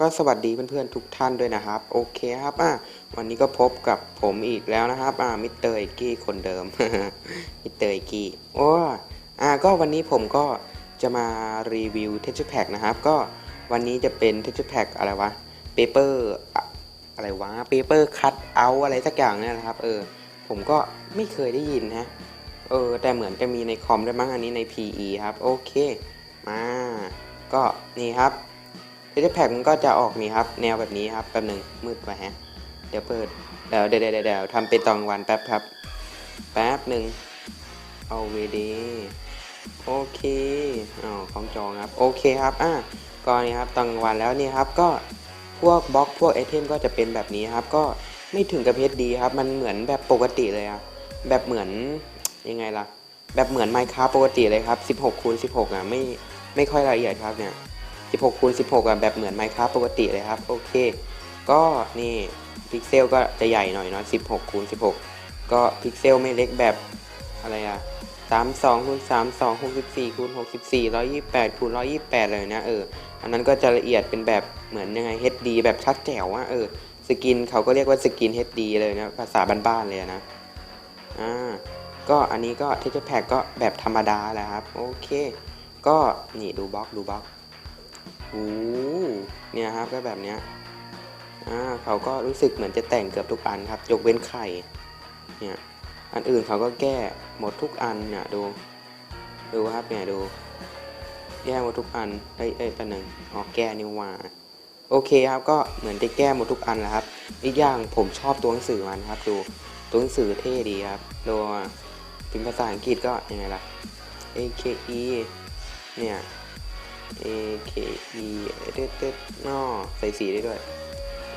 ก็สวัสดีเพื่อนๆทุกท่านด้วยนะครับ โอเคครับอะวันนี้ก็พบกับผมอีกแล้วนะครับอ่ามิเตอร์อกกี้คนเดิม มิเตอร์อกกี้โอ้อ่าก็วันนี้ผมก็จะมารีวิวเท x t แพ็กนะครับ ก็วันนี้จะเป็นเท x t แพ็กอะไรวะเปเปอร์อะไรวะเปเปอร์คัตเอาอะไรสักอย่างเนี่ยนะครับเออผมก็ไม่เคยได้ยินนะเออแต่เหมือนจะมีในคอมด้วยมั้งอันนี้ใน PE ครับ โอเค มา ก็นี่ครับ เท x t แพ็กมันก็จะออกนี่ครับแนวแบบนี้ครับแป๊บหนึ่งมืดไปฮะเดี๋ยวเปิดเดี๋ยวเดี๋ยวเดี๋ยวเดี๋ยวทำเป็นตอนวันแป๊บครับ แป๊บหนึ่งเอาเวดีโอเคอ๋อของจองครับโอเคครับอะก็นี่ครับตอนวันแล้วนี่ครับก็พวกบล็อกพวกไอเทมก็จะเป็นแบบนี้ครับ ก็ไม่ถึงกับเพชรดีครับ มันเหมือนแบบปกติเลยอะแบบเหมือนยังไงล่ะ แบบเหมือน Minecraft ปกติเลยครับ 16คูณ16อะไม่ไม่ค่อยละเอียดครับเนี่ย 16คูณ16อะแบบเหมือน Minecraft ปกติเลยครับ โอเค ก็นี่พิกเซลก็จะใหญ่หน่อยเนาะ16คูณ16 ก็พิกเซลไม่เล็กแบบอะไรอะ32คูณ32 64คูณ64 128คูณ128 เลยนะเออ อันนั้นก็จะละเอียดเป็นแบบเหมือนยังไง HD แบบชัดแจ๋วอะเออ สกินเขาก็เรียกว่าสกิน HD เลยนะ ภาษาบ้านๆเลยนะ อ่า ก็อันนี้ก็เท x t แพ็กก็แบบธรรมดาแหละครับ โอเค ก็นี่ดูบล็อกดูบล็อก โอ้เนี่ยครับก็แบบเนี้ยอ่าเขาก็รู้สึกเหมือนจะแต่งเกือบทุกอันครับ ยกเว้นไข่ เนี่ย อันอื่นเขาก็แก้หมดทุกอันเนี่ยดู ดูครับเนี่ยดู แก้หมดทุกอันเอ้ยเอ้ยเป็นหนึ่งอ๋อแก้นิวว่า โอเคครับ ก็เหมือนจะแก้หมดทุกอันแหละครับ อีกอย่างผมชอบตัวหนังสือมันครับ ดู ตัวหนังสือเท่ดีครับดูพิมพ์ภาษาอังกฤษก็ยังไงล่ะ A K E เนี่ย A K E เด็ดเด็ดนอใส่สีได้ด้วย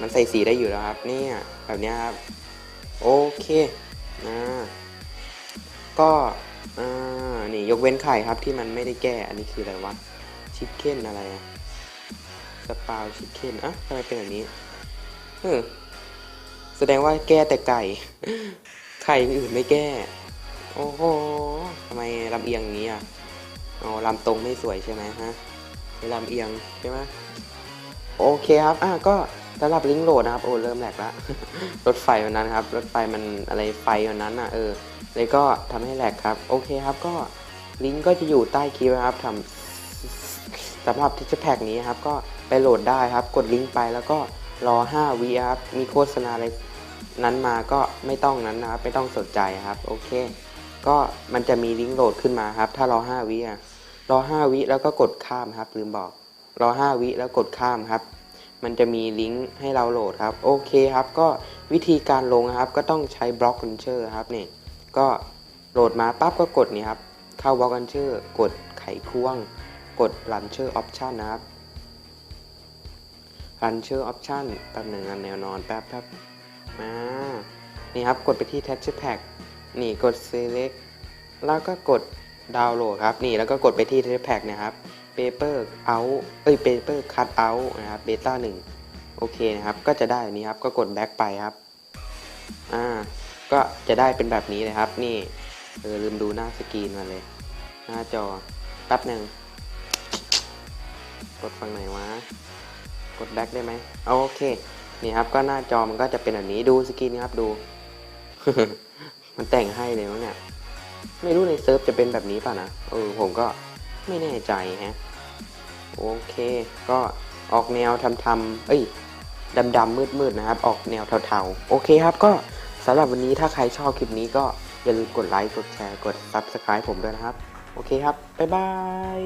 มันใส่สีได้อยู่แล้วครับเนี่ยแบบนี้ครับ โอเคนะก็อ่านี่ยกเว้นไข่ครับที่มันไม่ได้แก้อันนี้คืออะไรวะชิคเก้นอะไรอะสปาวชิคเก้นอะทำไมเป็นแบบนี้เออแสดงว่าแก้แต่ไก่ ไข่อื่นไม่แก้ โอ้โหทำไมลำเอียงอย่างนี้อะอ๋อลำตรงไม่สวยใช่ไหมฮะ ไม่ลำเอียงใช่ไหมโอเคครับ อะก็สำหรับลิงโหลดนะครับ โอ้เริ่มแหลกละรถไฟวันนั้นครับ รถไฟมันอะไรไฟวันนั้นอะเออ เลยก็ทำให้แหลกครับ โอเคครับ ก็ลิงก์ก็จะอยู่ใต้คลิปนะครับทำสำหรับทิชแพ็กนี้ครับ ก็ไปโหลดได้ครับ กดลิงก์ไปแล้วก็รอ 5วิครับ มีโฆษณาอะไรนั้นมาก็ไม่ต้องนั้นนะครับ ไม่ต้องสนใจครับ โอเค ก็มันจะมีลิงก์โหลดขึ้นมาครับ ถ้ารอ 5วิอะ รอ 5 วิแล้วก็กดข้ามครับ ลืมบอก รอ 5 วิแล้วกดข้ามครับ มันจะมีลิงก์ให้เราโหลดครับ โอเคครับ ก็วิธีการลงครับ ก็ต้องใช้บล็อก l ันเชอร์ครับนี่ ก็โหลดมาปั๊บก็กดนี่ครับ เข้าบล็อก l ันเชอร์ กดไขควง กด Launcher Option นะครับ Launcher Option แป๊บหนึ่งนแนวนอนแป๊บแป๊บมานี่ครับ กดไปที่ Texture Pack นี่กด Select แล้วก็กด ดาวน์โหลดครับนี่แล้วก็กดไปที่ Texture Pack นะครับ Paper Out เอ้ย Paper Cut Out นะครับ Beta 1 โอเคนะครับ ก็จะได้แบบนี้ครับก็กด Back ไปครับอ่าก็จะได้เป็นแบบนี้เลยครับ นี่เออลืมดูหน้าสกรีนมาเลย หน้าจอแป๊บหนึ่งกดฝั่งไหนวะ กด Back ได้ไหมโอเค นี่ครับก็หน้าจอมันก็จะเป็นแบบนี้ดูสกรีนครับดู มันแต่งให้เลยมั้งเนี่ย ไม่รู้ในเซิร์ฟจะเป็นแบบนี้ป่ะนะ เออผมก็ไม่แน่ใจฮะ โอเค ก็ออกแนวทำทำๆเอ้ยดำดำมืดมืดๆนะครับ ออกแนวเทาๆ โอเคครับ ก็สำหรับวันนี้ถ้าใครชอบคลิปนี้ก็อย่าลืมกดไลค์ กดแชร์ กด Subscribe ผมด้วยนะครับ โอเคครับ บ๊ายบาย